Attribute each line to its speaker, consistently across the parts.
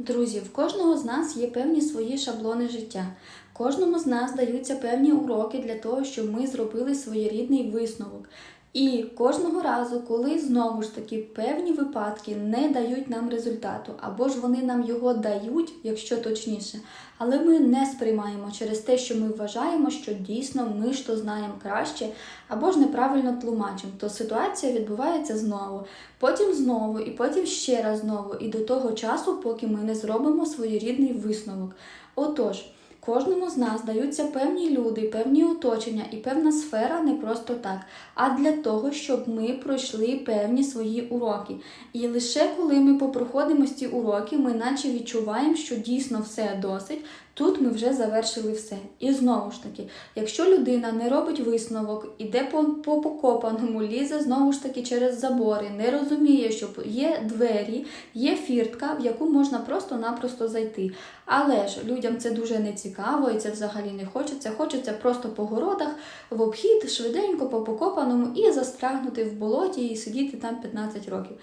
Speaker 1: Друзі, в кожного з нас є певні свої шаблони життя. Кожному з нас даються певні уроки для того, щоб ми зробили своєрідний висновок. І кожного разу, коли знову ж таки певні випадки не дають нам результату, або ж вони нам його дають, якщо точніше, але ми не сприймаємо через те, що ми вважаємо, що дійсно ми ж то знаємо краще, або ж неправильно тлумачимо, то ситуація відбувається знову, потім знову, і потім ще раз знову, і до того часу, поки ми не зробимо своєрідний висновок. Отож. Кожному з нас даються певні люди, певні оточення і певна сфера не просто так, а для того, щоб ми пройшли певні свої уроки. І лише коли ми попроходимо ці уроки, ми наче відчуваємо, що дійсно все досить. Тут ми вже завершили все. І знову ж таки, якщо людина не робить висновок, іде по, по покопаному, лізе знову ж таки через забори, не розуміє, що є двері, є фіртка, в яку можна просто-напросто зайти. Але ж людям це дуже не цікаво і це взагалі не хочеться. Хочеться просто по городах, в обхід, швиденько по покопаному і застрягнути в болоті і сидіти там 15 років.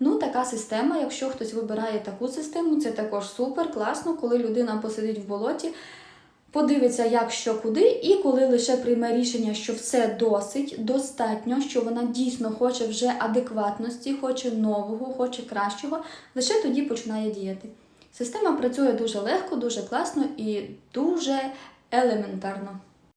Speaker 1: Ну, така система, якщо хтось вибирає таку систему, це також супер, класно, коли людина посидить в болоті, подивиться, як що куди, і коли лише прийме рішення, що все досить, достатньо, що вона дійсно хоче вже адекватності, хоче нового, хоче кращого, лише тоді починає діяти. Система працює дуже легко, дуже класно і дуже елементарно.